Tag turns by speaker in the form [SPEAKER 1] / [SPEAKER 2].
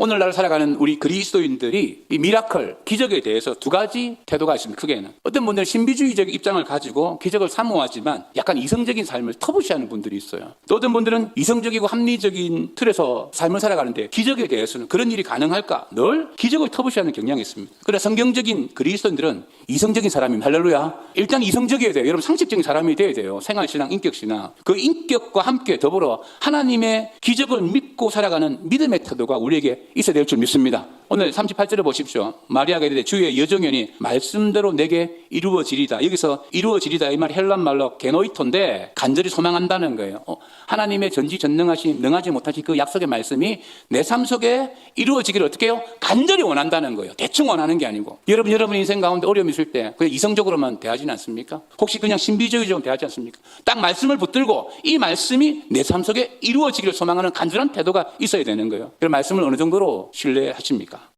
[SPEAKER 1] 오늘날 살아가는 우리 그리스도인들이 이 미라클, 기적에 대해서 두 가지 태도가 있습니다. 크게는. 어떤 분들은 신비주의적 입장을 가지고 기적을 사모하지만 약간 이성적인 삶을 터부시하는 분들이 있어요. 또 어떤 분들은 이성적이고 합리적인 틀에서 삶을 살아가는데 기적에 대해서는 그런 일이 가능할까? 늘 기적을 터부시하는 경향이 있습니다. 그러나 성경적인 그리스도인들은 이성적인 사람이면 할렐루야. 일단 이성적이어야 돼요. 여러분 상식적인 사람이 돼야 돼요. 생활신앙, 인격신앙. 그 인격과 함께 더불어 하나님의 기적을 믿고 살아가는 믿음의 태도가 우리에게 있어야 될 줄 믿습니다. 오늘 38절을 보십시오. 마리아가 이르되 주의 여정연이 말씀대로 내게 이루어지리다. 여기서 이루어지리다 이 말 헬란 말로 게노이토인데 간절히 소망한다는 거예요. 어, 하나님의 전지전능하신 능하지 못하신 그 약속의 말씀이 내 삶 속에 이루어지기를 어떻게 해요? 간절히 원한다는 거예요. 대충 원하는 게 아니고. 여러분 여러분 인생 가운데 어려움이 있을 때 그냥 이성적으로만 대하지는 않습니까? 혹시 그냥 신비주의적으로 대하지 않습니까? 딱 말씀을 붙들고 이 말씀이 내 삶 속에 이루어지기를 소망하는 간절한 태도가 있어야 되는 거예요. 그 말씀을 어느 정도로 신뢰하십니까?